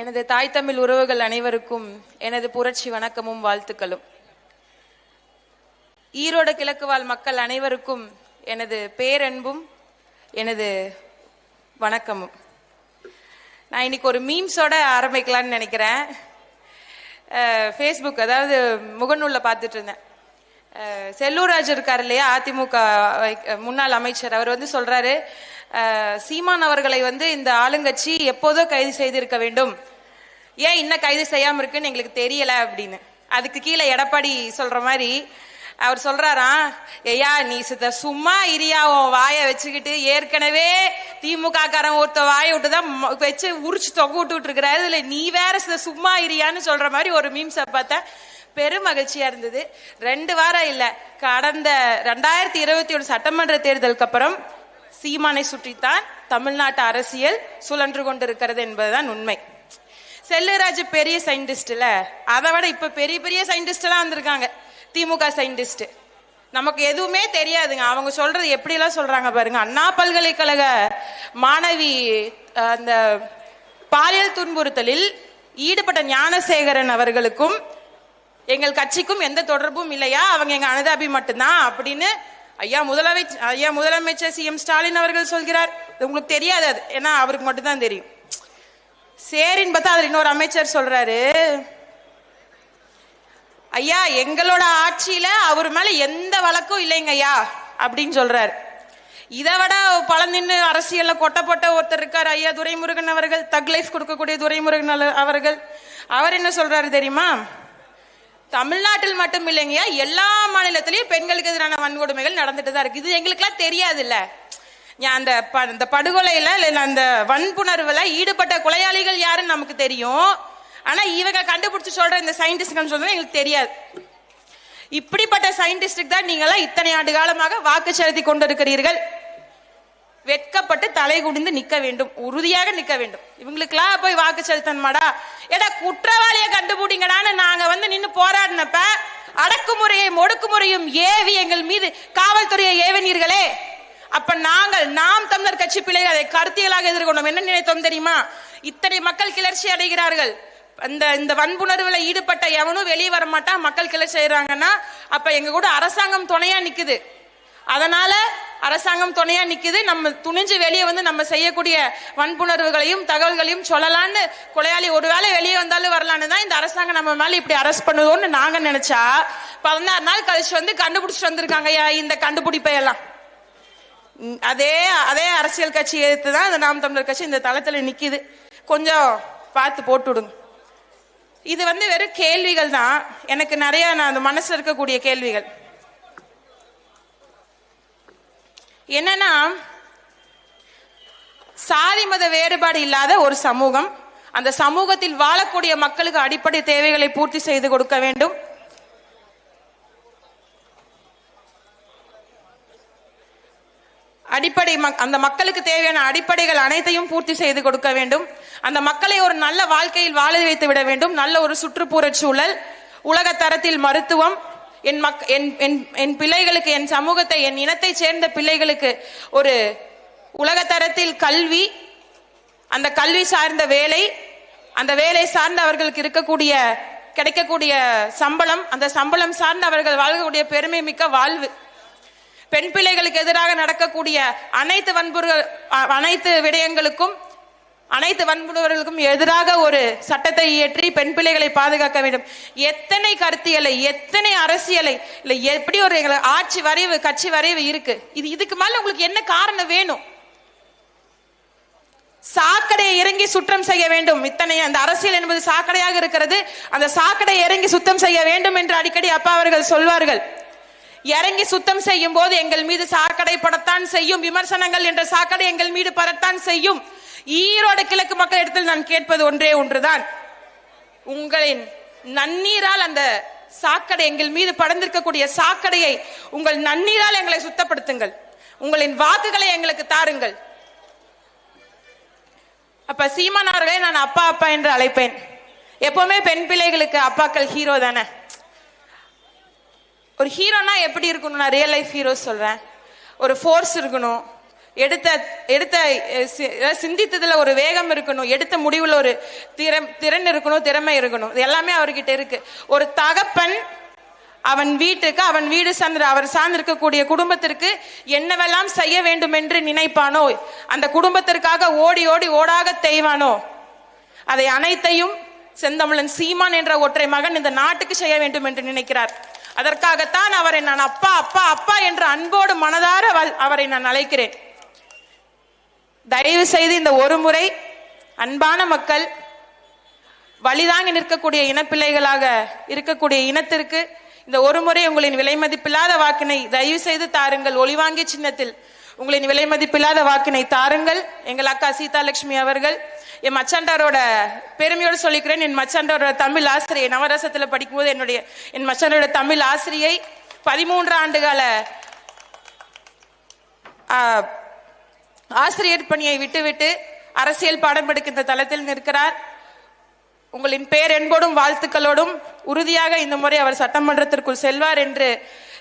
எனது தாய் தமிழ் உறவுகள் அனைவருக்கும் எனது புரட்சி வணக்கமும் வாழ்த்துக்களும். ஈரோடு கிழக்கு வாழ் மக்கள் அனைவருக்கும் எனது பேரன்பும் எனது வணக்கமும். நான் இன்னைக்கு ஒரு மீம்ஸோட ஆரம்பிக்கலாம்னு நினைக்கிறேன். ஃபேஸ்புக் அதாவது முகநூலில் பார்த்துட்டு இருந்தேன். செல்லூராஜ் இருக்கார் இல்லையா அதிமுக முன்னாள் அமைச்சர். அவர் வந்து சொல்றாரு சீமான் அவர்களை வந்து இந்த ஆளுங்கட்சி எப்போதோ கைது செய்திருக்க வேண்டும். ஏன் இன்னும் கைது செய்யாம இருக்குன்னு எங்களுக்கு தெரியல அப்படின்னு. அதுக்கு கீழே எடப்பாடி சொல்ற மாதிரி அவர் சொல்றாராம் ஐயா நீ சித்த சும்மா இரியா உன் வாயை வச்சுக்கிட்டு ஏற்கனவே திமுக காரன் ஒருத்த வாயை விட்டு தான் வச்சு உரிச்சு தொகை விட்டுட்டு இருக்கிறாரு இதுல நீ வேற சித்த சும்மா இரியான்னு சொல்ற மாதிரி ஒரு மீம்ஸை பார்த்தேன் பெரும் மகிழ்ச்சியா இருந்தது. ரெண்டு வாரம் இல்ல கடந்த ரெண்டாயிரத்தி இருபத்தி ஒன்று சட்டமன்ற தேர்தலுக்கு அப்புறம் சீமானை சுற்றித்தான் தமிழ்நாட்டு அரசியல் சுழன்று கொண்டிருக்கிறது என்பதுதான் உண்மை. செல்லுராஜ் பெரிய சயின்டிஸ்ட்ல அதை விட இப்ப பெரிய பெரிய சயின்டிஸ்ட் எல்லாம் வந்திருக்காங்க. திமுக சயின்டிஸ்ட் நமக்கு எதுவுமே தெரியாதுங்க. அவங்க சொல்றது எப்படி எல்லாம் சொல்றாங்க பாருங்க. அண்ணா பல்கலைக்கழக மாணவி அந்த பாலியல் துன்புறுத்தலில் ஈடுபட்ட ஞானசேகரன் அவர்களுக்கும் எங்கள் கட்சிக்கும் எந்த தொடர்பும் இல்லையா? அவங்க எங்க அனுதாபி மட்டும்தான் அப்படின்னு ஐயா முதலமைச்சர் ஐயா முதலமைச்சர் சி எம் ஸ்டாலின் அவர்கள் சொல்கிறார். இது உங்களுக்கு தெரியாது அது. ஏன்னா அவருக்கு மட்டும்தான் தெரியும். சரின்னு பார்த்தா அதுல இன்னொரு அமைச்சர் சொல்றாரு. ஐயா எங்களோட ஆட்சியில அவர் மேல எந்த வழக்கும் இல்லைங்க ஐயா அப்படின்னு சொல்றாரு. இதை விட பழந்தின்னு அரசியல்ல கொட்ட போட்ட ஒருத்தர் இருக்கார் ஐயா துரைமுருகன் அவர்கள் தக் லைஃப் கொடுக்கக்கூடிய துரைமுருகன் அவர்கள். அவர் என்ன சொல்றாரு தெரியுமா? தமிழ்நாட்டில் மட்டும் இல்லைங்கய்யா எல்லா மாநிலத்திலையும் பெண்களுக்கு எதிரான வன்கொடுமைகள் நடந்துட்டு தான் இருக்கு. இது எங்களுக்குலாம் தெரியாது இல்ல அந்த ப- இந்த படுகொலையில இல்ல அந்த வன்புணர்வுல ஈடுபட்ட கொலையாளிகள் யாருன்னு நமக்கு தெரியும். ஆனா இவங்க கண்டுபிடிச்சு சொல்ற இந்த சயின்டிஸ்ட்கள் சொல்றது எங்களுக்கு தெரியாது. இப்படிப்பட்ட சயின்டிஸ்டுக்கு தான் நீங்களாம் இத்தனை ஆண்டு காலமாக வாக்கு செலுத்தி கொண்டிருக்கிறீர்கள். வெட்கப்பட்டு தலை குடிந்து நிக்க வேண்டும் உறுதியாக நிக்க வேண்டும். இவங்களுக்கெல்லாம் போய் வாக்கு செலுத்தணுமாடா? ஏடா குற்றவாளியை கண்டுபிடிங்கடான்னு நாங்க வந்து நின்னு போராடினப்ப அடக்குமுறையும் ஒடுக்குமுறையும் ஏவி எங்கள் மீது காவல்துறையை ஏவினீர்களே. அப்ப நாங்கள் நாம் தமிழர் கட்சி பிள்ளைகள் அதை கருத்தியலாக எதிர்கொண்டோம். என்ன நினைத்தோம் தெரியுமா? இத்தனை மக்கள் கிளர்ச்சி அடைகிறார்கள். அந்த இந்த வன்புணர்வுல ஈடுபட்ட எவனும் வெளியே வர மாட்டான். மக்கள் கிளர்ச்சி செய்யறாங்கன்னா அப்ப எங்க கூட அரசாங்கம் துணையா நிக்குது. அதனால அரசாங்கம் துணையா நிக்குது. நம்ம துணிஞ்சு வெளியே வந்து நம்ம செய்யக்கூடிய வன்புணர்வுகளையும் தகவல்களையும் சொல்லலான்னு கொலையாளி ஒருவேளை வெளியே வந்தாலும் வரலான்னு தான் இந்த அரசாங்கம் நம்ம மேல இப்படி அரெஸ்ட் பண்ணுவோம்னு நாங்க நினைச்சா பதினாறு நாள் கழிச்சு வந்து கண்டுபிடிச்சிட்டு வந்திருக்காங்க ஐயா இந்த கண்டுபிடிப்பை எல்லாம். அதே அதே அரசியல் கட்சி எதிர்த்து தான் இந்த நாம் தமிழர் கட்சி இந்த தளத்துல நிக்குது. கொஞ்சம் பார்த்து போட்டு விடுங்க இது வந்து வெறும் கேள்விகள் தான். எனக்கு நிறைய நான் அந்த மனசுல இருக்கக்கூடிய கேள்விகள். என்னன்னா சாதி மத வேறுபாடு இல்லாத ஒரு சமூகம். அந்த சமூகத்தில் வாழக்கூடிய மக்களுக்கு அடிப்படை தேவைகளை பூர்த்தி செய்து கொடுக்க வேண்டும். அடிப்படை மக்- அந்த மக்களுக்கு தேவையான அடிப்படைகள் அனைத்தையும் பூர்த்தி செய்து கொடுக்க வேண்டும். அந்த மக்களை ஒரு நல்ல வாழ்க்கையில் வாழ வைத்து விட வேண்டும். நல்ல ஒரு சுற்றுப்புறச் சூழல் உலக தரத்தில் மருத்துவம் என் மக் என் என் என் பிள்ளைகளுக்கு என் சமூகத்தை என் இனத்தை சேர்ந்த பிள்ளைகளுக்கு ஒரு உலகத்தரத்தில் கல்வி அந்த கல்வி சார்ந்த வேலை அந்த வேலை சார்ந்த அவர்களுக்கு இருக்கக்கூடிய கிடைக்கக்கூடிய சம்பளம் அந்த சம்பளம் சார்ந்து அவர்கள் வாழக்கூடிய பெருமை மிக்க வாழ்வு. பெண் பிள்ளைகளுக்கு எதிராக நடக்கக்கூடிய அனைத்து வன்புறுகள் அனைத்து விடயங்களுக்கும் அனைத்து வன்புணர்களுக்கும் எதிராக ஒரு சட்டத்தை இயற்றி பெண் பிள்ளைகளை பாதுகாக்க வேண்டும். எத்தனை கருத்தியலை எத்தனை அரசியலை இல்ல எப்படி ஒரு எங்களை ஆட்சி வரைவு கட்சி வரைவு இருக்கு. இது இதுக்கு மேல உங்களுக்கு என்ன காரணம் வேணும்? சாக்கடையை இறங்கி சுற்றம் செய்ய வேண்டும். இத்தனை அந்த அரசியல் என்பது சாக்கடையாக இருக்கிறது. அந்த சாக்கடையை இறங்கி சுத்தம் செய்ய வேண்டும் என்று அடிக்கடி அப்பா அவர்கள் சொல்வார்கள். இறங்கி சுத்தம் செய்யும் போது எங்கள் மீது சாக்கடை படத்தான் செய்யும். விமர்சனங்கள் என்ற சாக்கடை எங்கள் மீது படத்தான் செய்யும். ஈரோடு கிழக்கு மக்கள் இடத்தில் நான் கேட்பது ஒன்றே ஒன்றுதான். உங்களின் நன்னீரால் அந்த சாக்கடை எங்கள் மீது படர்ந்திருக்கக்கூடிய சாக்கடையை உங்கள் நன்னீரால் எங்களை சுத்தப்படுத்துங்கள். உங்களின் வாக்குகளை எங்களுக்கு தாருங்கள். அப்ப சீமான் அவர்களை நான் அப்பா அப்பா என்று அழைப்பேன். எப்பவுமே பெண் பிள்ளைகளுக்கு அப்பாக்கள் ஹீரோ தானே. ஒரு ஹீரோனா எப்படி இருக்கணும் நான் ரியல் லைஃப் ஹீரோ சொல்றேன். ஒரு ஃபோர்ஸ் இருக்கணும். எடுத்த எடுத்த சிந்தித்ததுல ஒரு வேகம் இருக்கணும். எடுத்த முடிவுல ஒரு திறம் திறன் இருக்கணும் திறமை இருக்கணும். இது எல்லாமே அவர்கிட்ட இருக்கு. ஒரு தகப்பன் அவன் வீட்டுக்கு அவன் வீடு சார்ந்த அவர் சார்ந்திருக்கக்கூடிய குடும்பத்திற்கு என்னவெல்லாம் செய்ய வேண்டும் என்று நினைப்பானோ அந்த குடும்பத்திற்காக ஓடி ஓடி ஓடாக தேய்வானோ அதை அனைத்தையும் செந்தமிழன் சீமான் என்ற ஒற்றை மகன் இந்த நாட்டுக்கு செய்ய வேண்டும் என்று நினைக்கிறார். அதற்காகத்தான் அவரை நான் அப்பா அப்பா அப்பா என்று அன்போடு மனதார வ- அவரை நான் அழைக்கிறேன். தயவு செய்து இந்த ஒரு முறை அன்பான மக்கள் வழிதாங்கி நிற்கக்கூடிய இனப்பிள்ளைகளாக இருக்கக்கூடிய இனத்திற்கு இந்த ஒரு முறை உங்களின் விலை மதிப்பில்லாத வாக்கினை தயவு செய்து தாருங்கள். ஒளிவாங்கி சின்னத்தில் உங்களின் விலை மதிப்பில்லாத வாக்கினை தாருங்கள். எங்கள் அக்கா சீதாலட்சுமி அவர்கள் என் மச்சாண்டாரோட பெருமையோடு சொல்லிக்கிறேன். என் மச்சாண்டாரோட தமிழ் ஆசிரியை நவரசத்தில் படிக்கும்போது என்னுடைய என் மச்சாண்டோட தமிழ் ஆசிரியை பதிமூன்று ஆண்டுகால ஆசிரியர் பணியை விட்டுவிட்டு அரசியல் பாடம் எடுக்கின்ற தளத்தில் நிற்கிறார். உங்களின் பேரென்போடும் வாழ்த்துக்களோடும் உறுதியாக இந்த முறை அவர் சட்டமன்றத்திற்குள் செல்வார் என்று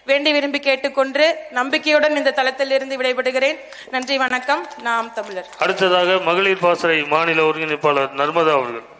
வேண்டி விரும்பி கேட்டுக்கொண்டு நம்பிக்கையுடன் இந்த தளத்தில் இருந்து விடைபெறுகிறேன். நன்றி வணக்கம். நாம் தமிழர். அடுத்ததாக மகளிர் பாசறை மாநில ஒருங்கிணைப்பாளர் நர்மதா அவர்கள்.